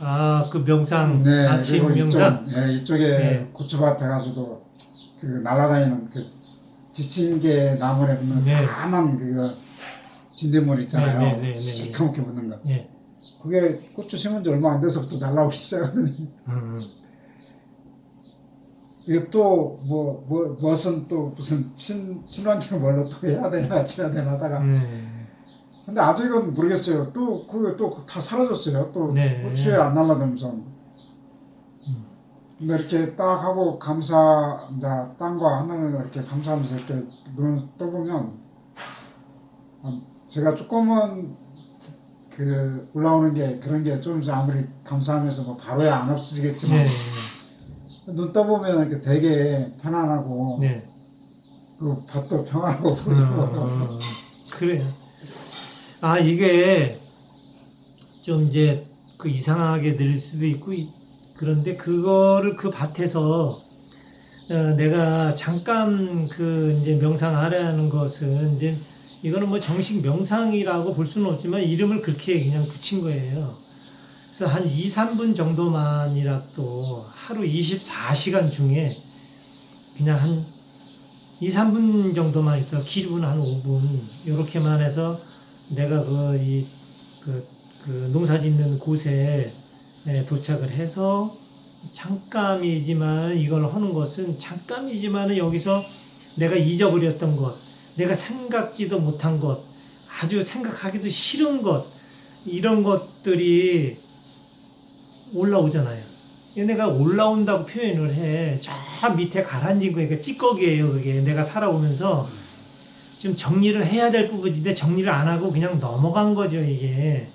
아, 그 명상, 네, 아침 그리고 명상. 이쪽, 예, 이쪽에 네. 고추밭에 가서도 그 날아다니는 그 지친 게 나무에 붙는 네. 까만 그 진딧물 있잖아요. 네, 네, 네, 네, 네. 시커멓게 붙는 거. 예. 그게 고추 심은 지 얼마 안 돼서부터 날라오기 시작하거든요. 음, 이게 또 뭐 뭐, 무슨 또 무슨 친 친환경 뭘로 또 해야 되나 해야 되나 하다가 음. 근데 아직은 모르겠어요. 또 그게 또 다 사라졌어요. 또 네. 고추에 안 날라다니면서. 근데 이렇게 딱 하고 감사 이제 땅과 하늘을 이렇게 감사하면서 이렇게 눈을 떠보면 아, 제가 조금은 그 올라오는 게 그런 게 좀 아무리 감사하면서 뭐 바로야 안 없어지겠지만 네. 눈 떠보면 이렇게 되게 편안하고 네. 그 밭도 평안하고 음, 보이고 음, 그래요. 아, 이게 좀 이제 그 이상하게 늘 수도 있고, 이- 그런데 그거를 그 밭에서 어, 내가 잠깐 그 이제 명상하라는 것은 이제 이거는 뭐 정식 명상이라고 볼 수는 없지만 이름을 그렇게 그냥 붙인 거예요. 그래서 한 2, 3분 정도만이라도 하루 24시간 중에 그냥 한 2, 3분 정도만 있다 길면 한 5분 이렇게만 해서 내가 그 이 그, 그 농사 짓는 곳에 에, 도착을 해서 잠깐이지만 이걸 하는 것은 잠깐이지만 여기서 내가 잊어버렸던 것, 내가 생각지도 못한 것, 아주 생각하기도 싫은 것 이런 것들이 올라오잖아요. 내가 올라온다고 표현을 해. 저 밑에 가라앉은 거니까 찌꺼기예요, 그게. 내가 살아오면서 좀 정리를 해야 될 부분인데 정리를 안 하고 그냥 넘어간 거죠, 이게.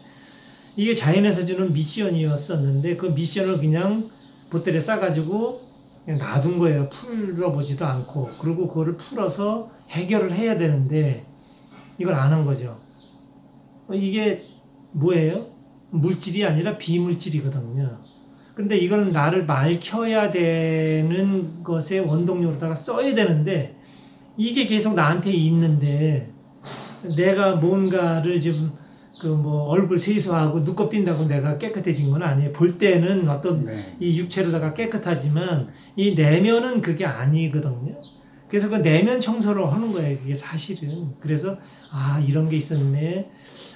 이게 자연에서 주는 미션이었었는데 그 미션을 그냥 보따리에 싸가지고 그냥 놔둔 거예요. 풀어보지도 않고. 그리고 그거를 풀어서 해결을 해야 되는데 이걸 안 한 거죠. 어, 이게 뭐예요? 물질이 아니라 비물질이거든요. 근데 이건 나를 맑혀야 되는 것의 원동력으로다가 써야 되는데 이게 계속 나한테 있는데 내가 뭔가를 지금 그 뭐 얼굴 세수하고 눈곱 띈다고 내가 깨끗해진 건 아니에요. 볼 때는 어떤 네. 이 육체로다가 깨끗하지만 이 내면은 그게 아니거든요. 그래서 그 내면 청소를 하는 거예요. 그게 사실은. 그래서 아 이런 게 있었네.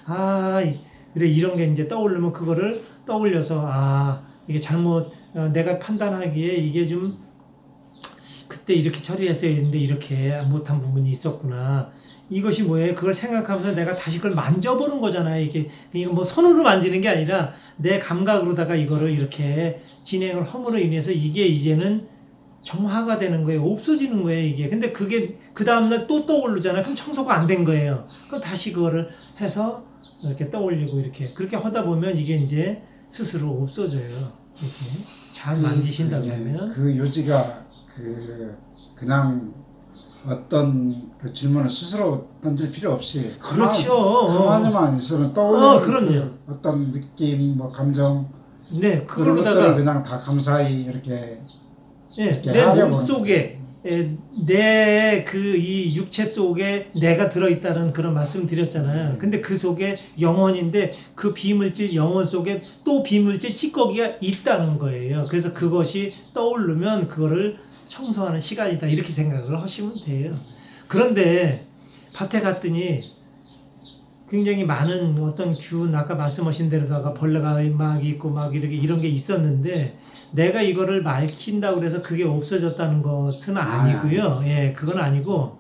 아 이- 그래 이런 게 이제 떠오르면 그거를 떠올려서 아 이게 잘못 어, 내가 판단하기에 이게 좀 그때 이렇게 처리했어야 했는데 이렇게 못한 부분이 있었구나. 이것이 뭐예요? 그걸 생각하면서 내가 다시 그걸 만져보는 거잖아요. 이게 이거 뭐 손으로 만지는 게 아니라 내 감각으로다가 이거를 이렇게 진행을 함으로 인해서 이게 이제는 정화가 되는 거예요. 없어지는 거예요, 이게. 근데 그게 그 다음날 또 떠오르잖아요. 그럼 청소가 안 된 거예요. 그럼 다시 그거를 해서 이렇게 떠올리고 이렇게. 그렇게 하다 보면 이게 이제 스스로 없어져요. 이렇게. 잘 만지신다 그, 예, 그러면. 그 요지가 그 그냥 어떤 그 질문을 스스로 던질 필요 없이 그렇죠. 가만히만 있으면 떠오르는 어, 그럼요. 그 어떤 느낌, 뭐 감정 네, 그런 것들을 그냥 다 감사히 이렇게 예, 이렇게 내 하려고 몸 속에 내 그 이 육체 속에 내가 들어있다는 그런 말씀 드렸잖아요. 근데 그 속에 영혼인데 그 비물질 영혼 속에 또 비물질 찌꺼기가 있다는 거예요. 그래서 그것이 떠오르면 그거를 청소하는 시간이다 이렇게 생각을 하시면 돼요. 그런데 밭에 갔더니 굉장히 많은 어떤 균 아까 말씀하신 대로다가 벌레가 막 있고 막 이렇게 이런 게 있었는데 내가 이거를 말킨다고 그래서 그게 없어졌다는 것은 아니고요. 예, 그건 아니고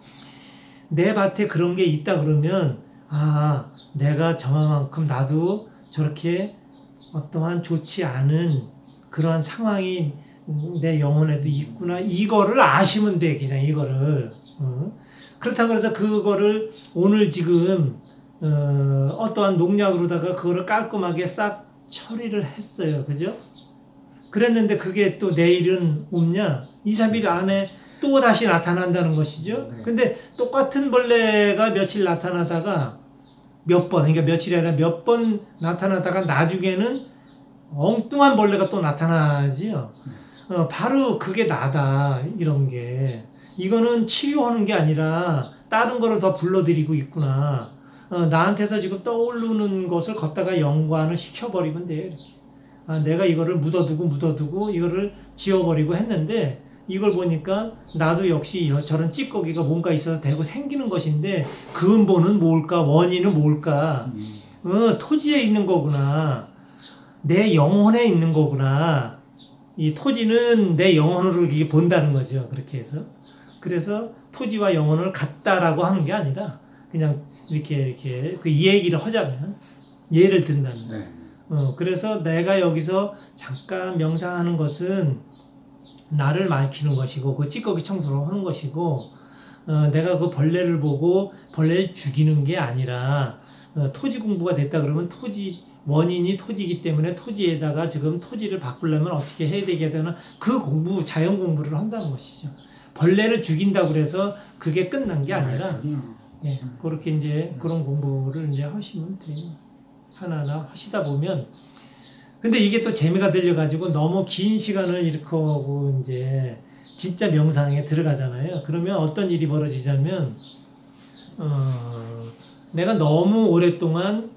내 밭에 그런 게 있다 그러면 아, 내가 저만큼 나도 저렇게 어떠한 좋지 않은 그러한 상황이 내 영혼에도 있구나. 이거를 아시면 돼, 그냥 이거를. 어? 그렇다고 해서 그거를 오늘 지금 어, 어떠한 농약으로다가 그거를 깔끔하게 싹 처리를 했어요. 그죠? 그랬는데 그게 또 내일은 없냐? 2, 3일 안에 또 다시 나타난다는 것이죠. 네. 근데 똑같은 벌레가 며칠 나타나다가 몇 번, 그러니까 며칠이 아니라 몇 번 나타나다가 나중에는 엉뚱한 벌레가 또 나타나지요. 어, 바로 그게 나다, 이런 게. 이거는 치료하는 게 아니라 다른 거를 더 불러들이고 있구나. 어, 나한테서 지금 떠오르는 것을 걷다가 연관을 시켜버리면 이렇게. 아, 내가 이거를 묻어두고 묻어두고 이거를 지워버리고 했는데 이걸 보니까 나도 역시 여- 저런 찌꺼기가 뭔가 있어서 대고 생기는 것인데 근본은 뭘까 원인은 뭘까 음. 어, 토지에 있는 거구나 내 영혼에 있는 거구나 이 토지는 내 영혼으로 이게 본다는 거죠. 그렇게 해서. 그래서 토지와 영혼을 같다라고 하는 게 아니라 그냥 이렇게 이렇게 그이 얘기를 하자면 예를 든다면. 네. 어, 그래서 내가 여기서 잠깐 명상하는 것은 나를 맑히는 것이고 그 찌꺼기 청소를 하는 것이고 어, 내가 그 벌레를 보고 벌레를 죽이는 게 아니라 어, 토지 공부가 됐다 그러면 토지 원인이 토지이기 때문에 토지에다가 지금 토지를 바꾸려면 어떻게 해야 되겠다는 그 공부 자연 공부를 한다는 것이죠. 벌레를 죽인다 그래서 그게 끝난 게 아니라 그렇군요. 예, 그렇게 이제 그런 공부를 이제 하시면 돼요. 하나하나 하시다 보면 근데 이게 또 재미가 들려가지고 너무 긴 시간을 이렇게 하고 이제 진짜 명상에 들어가잖아요. 그러면 어떤 일이 벌어지자면 어, 내가 너무 오랫동안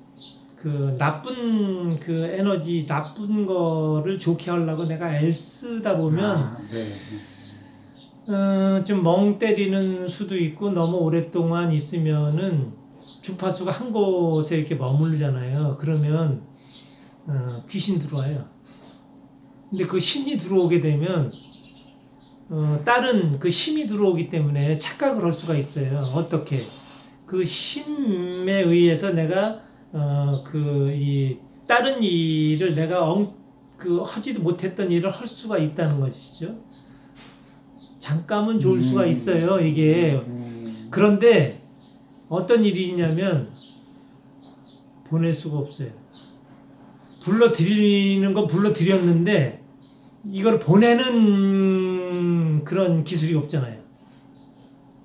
그 나쁜 그 에너지 나쁜 거를 좋게 하려고 내가 애쓰다 보면 아, 네. 어, 좀멍 때리는 수도 있고 너무 오랫동안 있으면은 주파수가 한 곳에 이렇게 머무르잖아요. 그러면 어, 귀신 들어와요. 근데 그 신이 들어오게 되면 어, 다른 그 힘이 들어오기 때문에 착각을 할 수가 있어요. 어떻게? 그 힘에 의해서 내가 어, 그이 다른 일을 내가 엉, 그 하지도 못했던 일을 할 수가 있다는 것이죠. 잠깐은 좋을 수가 음. 있어요. 이게 음, 그런데 어떤 일이냐면 보낼 수가 없어요. 불러드리는 건 불러드렸는데 이걸 보내는 그런 기술이 없잖아요.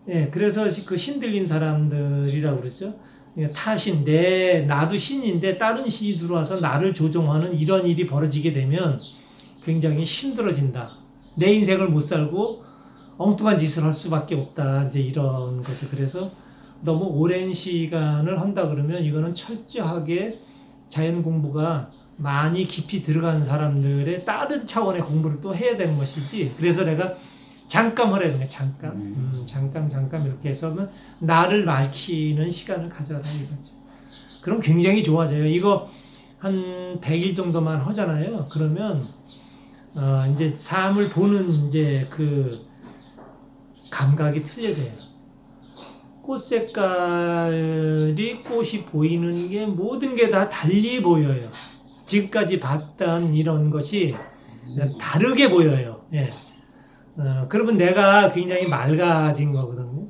예, 그래서 그 신들린 사람들이라고 그러죠. 예, 타신, 내, 나도 신인데 다른 신이 들어와서 나를 조종하는 이런 일이 벌어지게 되면 굉장히 힘들어진다. 내 인생을 못 살고 엉뚱한 짓을 할 수밖에 없다. 이제 이런 거죠. 그래서 너무 오랜 시간을 한다 그러면 이거는 철저하게 자연 공부가 많이 깊이 들어간 사람들의 다른 차원의 공부를 또 해야 되는 것이지. 그래서 내가 잠깐 하라는 거야. 잠깐. 음, 잠깐 잠깐 이렇게 해서는 나를 맑히는 시간을 가져라 이거죠. 그럼 굉장히 좋아져요. 이거 한 100일 정도만 하잖아요. 그러면 어, 이제 삶을 보는 이제 그 감각이 틀려져요. 꽃 색깔이 꽃이 보이는 게 모든 게 다 달리 보여요. 지금까지 봤던 이런 것이 다르게 보여요. 예. 어, 그러면 내가 굉장히 맑아진 거거든요.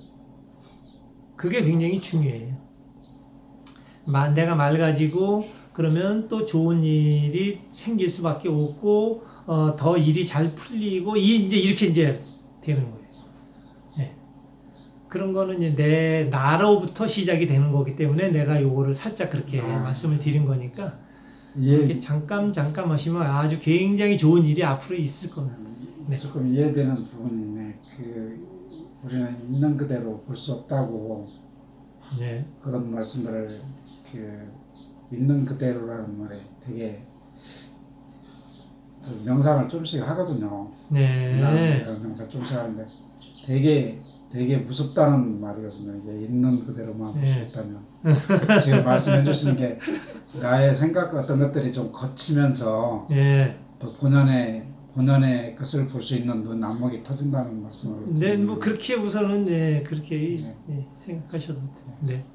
그게 굉장히 중요해요. 마- 내가 맑아지고 그러면 또 좋은 일이 생길 수밖에 없고 어, 더 일이 잘 풀리고 이 이제 이렇게 이제 되는 거예요. 예. 그런 거는 이제 내 나로부터 시작이 되는 거기 때문에 내가 요거를 살짝 그렇게 아. 말씀을 드린 거니까 이렇게 이해 잠깐 잠깐 하시면 아주 굉장히 좋은 일이 앞으로 있을 겁니다. 네. 조금 이해되는 부분이네. 그 우리는 있는 그대로 볼 수 없다고 네. 그런 말씀들을 그 있는 그대로라는 말에 되게 저 명상을 좀씩 하거든요. 네. 나 명상 좀씩 하는데 되게 되게 무섭다는 말이거든요. 이게 있는 그대로만 볼수 네. 있다면 지금 말씀해 주시는 게 나의 생각 어떤 것들이 좀 거치면서 예. 또 본연의 본연의 것을 볼 수 있는 눈 안목이 터진다는 말씀을 네, 뭐 그렇게 우선은 네, 그렇게 네. 예, 생각하셔도 돼요. 네.